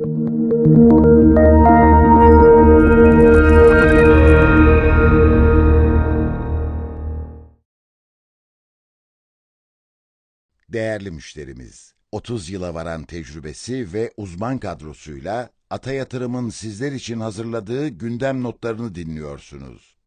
Değerli müşterimiz, 30 yıla varan tecrübesi ve uzman kadrosuyla Ata Yatırım'ın sizler için hazırladığı gündem notlarını dinliyorsunuz.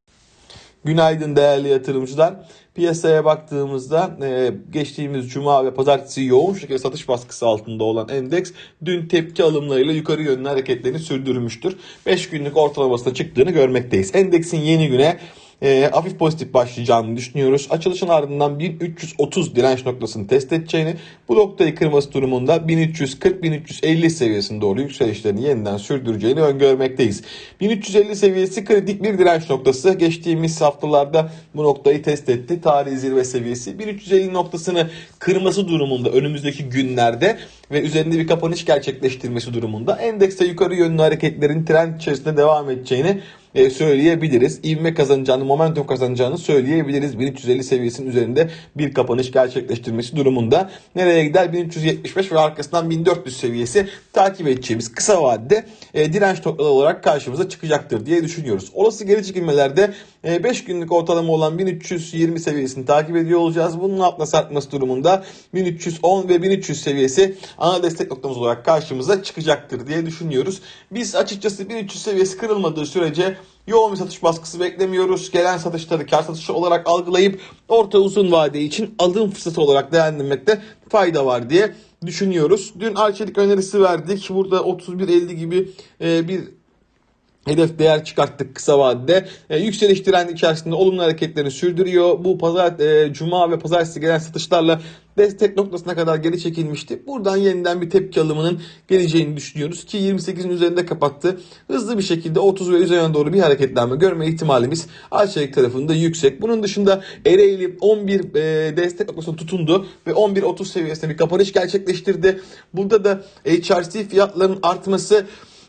Günaydın değerli yatırımcılar. Piyasaya baktığımızda e, geçtiğimiz cuma ve pazartesi yoğun şekilde satış baskısı altında olan endeks dün tepki alımlarıyla yukarı yönlü hareketlerini sürdürmüştür. 5 günlük ortalamasına çıktığını görmekteyiz. Endeksin yeni güne e, hafif pozitif başlayacağını düşünüyoruz. Açılışın ardından 1330 direnç noktasını test edeceğini, bu noktayı kırması durumunda 1340-1350 seviyesine doğru yükselişlerini yeniden sürdüreceğini öngörmekteyiz. 1350 seviyesi kritik bir direnç noktası. Geçtiğimiz haftalarda bu noktayı test etti. Tarihi zirve seviyesi 1350 noktasını kırması durumunda önümüzdeki günlerde ve üzerinde bir kapanış gerçekleştirmesi durumunda endekste yukarı yönlü hareketlerin trend içerisinde devam edeceğini e, söyleyebiliriz. İvme kazanacağını, momentum kazanacağını söyleyebiliriz. 1350 seviyesinin üzerinde bir kapanış gerçekleştirmesi durumunda. Nereye gider? 1375 ve arkasından 1400 seviyesi takip edeceğimiz kısa vadede e, direnç noktaları olarak karşımıza çıkacaktır diye düşünüyoruz. Olası geri çekilmelerde 5 e, günlük ortalama olan 1320 seviyesini takip ediyor olacağız. Bunun altına sarkması durumunda 1310 ve 1300 seviyesi ana destek noktamız olarak karşımıza çıkacaktır diye düşünüyoruz. Biz açıkçası 1300 seviyesi kırılmadığı sürece yoğun bir satış baskısı beklemiyoruz. Gelen satışları kar satışı olarak algılayıp orta uzun vade için alım fırsatı olarak değerlendirmekte fayda var diye düşünüyoruz. Dün Arçelik önerisi verdik. Burada 31.50 gibi e, bir hedef değer çıkarttık kısa vadede. E, yükseliş trendi içerisinde olumlu hareketlerini sürdürüyor. Bu pazar e, cuma ve pazartesi gelen satışlarla destek noktasına kadar geri çekilmişti. Buradan yeniden bir tepki alımının geleceğini düşünüyoruz ki 28'in üzerinde kapattı. Hızlı bir şekilde 30 ve üzerine doğru bir hareketlenme görme ihtimalimiz Arçelik tarafında yüksek. Bunun dışında Ereğli 11 e, destek noktasına tutundu ve 11.30 seviyesinde bir kapanış gerçekleştirdi. Burada da HRC fiyatlarının artması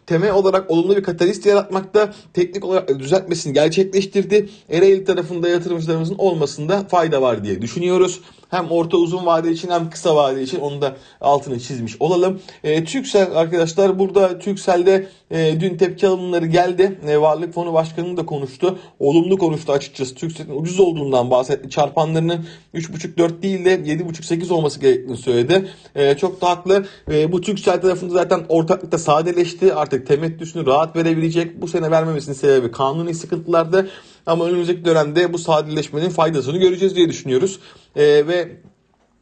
temel olarak olumlu bir katalist yaratmakta, teknik olarak düzeltmesini gerçekleştirdi. Ereğli tarafında yatırımcılarımızın olmasında fayda var diye düşünüyoruz. Hem orta uzun vade için hem kısa vade için onu da altını çizmiş olalım. E, Türksel arkadaşlar burada Türksel'de e, dün tepki alımları geldi. E, Varlık Fonu Başkanı da konuştu. Olumlu konuştu açıkçası. Türksel'in ucuz olduğundan bahsetti. Çarpanlarının 3.5-4 değil de 7.5-8 olması gerektiğini söyledi. E, çok da haklı. E, bu Türksel tarafında zaten ortaklıkta sadeleşti. Artık temettüsünü rahat verebilecek. Bu sene vermemesinin sebebi kanuni sıkıntılarda. Ama önümüzdeki dönemde bu sadeleşmenin faydasını göreceğiz diye düşünüyoruz. E, ve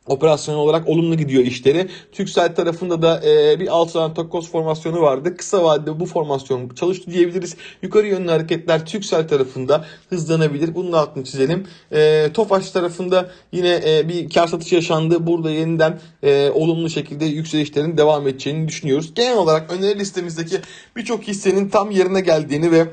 Operasyon olarak olumlu gidiyor işleri. Türksel tarafında da e, bir alt tane takoz formasyonu vardı. Kısa vadede bu formasyon çalıştı diyebiliriz. Yukarı yönlü hareketler Türksel tarafında hızlanabilir. Bunun altını çizelim. E, Tofaş tarafında yine e, bir kar satışı yaşandı. Burada yeniden e, olumlu şekilde yükselişlerin devam edeceğini düşünüyoruz. Genel olarak öneri listemizdeki birçok hissenin tam yerine geldiğini ve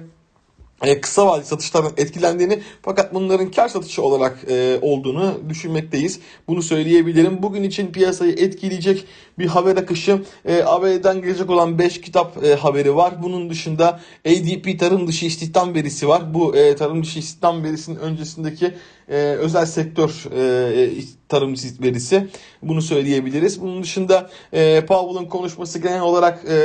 e, kısa vadeli satışlardan etkilendiğini fakat bunların kar satışı olarak e, olduğunu düşünmekteyiz. Bunu söyleyebilirim. Bugün için piyasayı etkileyecek bir haber akışı e, ABD'den gelecek olan 5 kitap e, haberi var. Bunun dışında ADP tarım dışı istihdam verisi var. Bu e, tarım dışı istihdam verisinin öncesindeki e, özel sektör e, tarım verisi. Bunu söyleyebiliriz. Bunun dışında e, Powell'ın konuşması genel olarak e,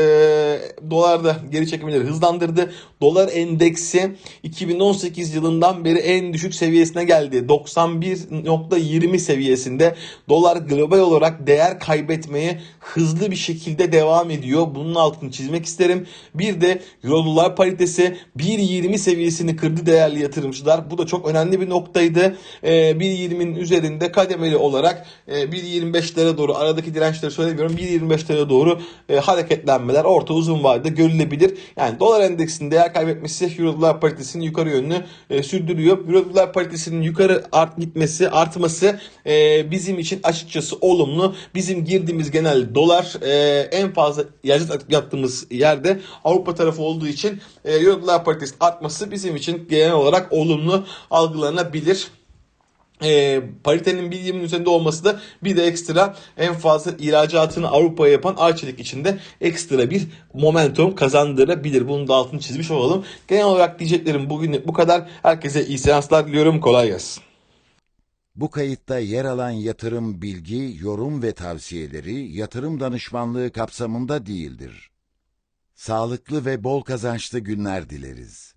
dolarda geri çekimleri hızlandırdı. Dolar endeksi 2018 yılından beri en düşük seviyesine geldi. 91.20 seviyesinde dolar global olarak değer kaybetmeye hızlı bir şekilde devam ediyor. Bunun altını çizmek isterim. Bir de Euro dolar paritesi 1.20 seviyesini kırdı değerli yatırımcılar. Bu da çok önemli bir noktaydı. E, 1.20'nin üzerinde kademeli olarak e, 1.25'lere doğru aradaki dirençleri söylemiyorum. 1.25'lere doğru e, hareketlenmeler orta uzun vadede görülebilir. Yani dolar endeksinin değer kaybetmesi Euro dolar paritesinin yukarı yönünü e, sürdürüyor. Euro dolar paritesinin yukarı art gitmesi, artması e, bizim için açıkçası olumlu. Bizim girdiğimiz genel dolar en fazla ihracat yaptığımız yerde Avrupa tarafı olduğu için e, Euro dolar paritesi artması bizim için genel olarak olumlu algılanabilir e, paritenin bir 20'nin üzerinde olması da bir de ekstra en fazla ihracatını Avrupa'ya yapan Arçelik içinde ekstra bir momentum kazandırabilir. Bunun da altını çizmiş olalım. Genel olarak diyeceklerim bugün bu kadar. Herkese iyi seanslar diliyorum. Kolay gelsin. Bu kayıtta yer alan yatırım bilgi, yorum ve tavsiyeleri yatırım danışmanlığı kapsamında değildir. Sağlıklı ve bol kazançlı günler dileriz.